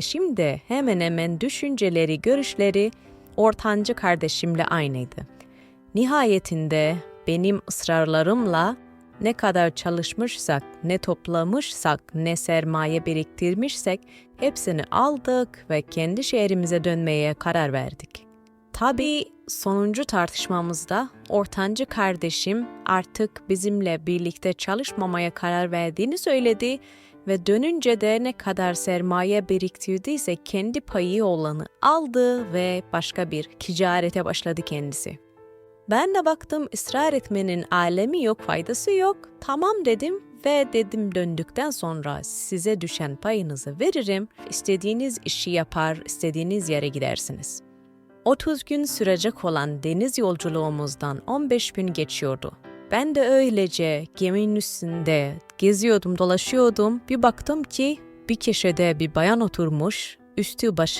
Şimdi hemen hemen düşünceleri, görüşleri ortancı kardeşimle aynıydı. Nihayetinde benim ısrarlarımla ne kadar çalışmışsak, ne toplamışsak, ne sermaye biriktirmişsek hepsini aldık ve kendi şehrimize dönmeye karar verdik. Tabii sonuncu tartışmamızda ortancı kardeşim artık bizimle birlikte çalışmamaya karar verdiğini söyledi ve dönünce de ne kadar sermaye biriktirdiyse kendi payı olanı aldı ve başka bir ticarete başladı kendisi. Ben de baktım ısrar etmenin alemi yok, faydası yok. Tamam dedim ve dedim döndükten sonra size düşen payınızı veririm. İstediğiniz işi yapar, istediğiniz yere gidersiniz. 30 gün sürecek olan deniz yolculuğumuzdan 15 gün geçiyordu. Ben de öylece geminin üstünde geziyordum, dolaşıyordum. Bir baktım ki bir köşede bir bayan oturmuş, üstü başı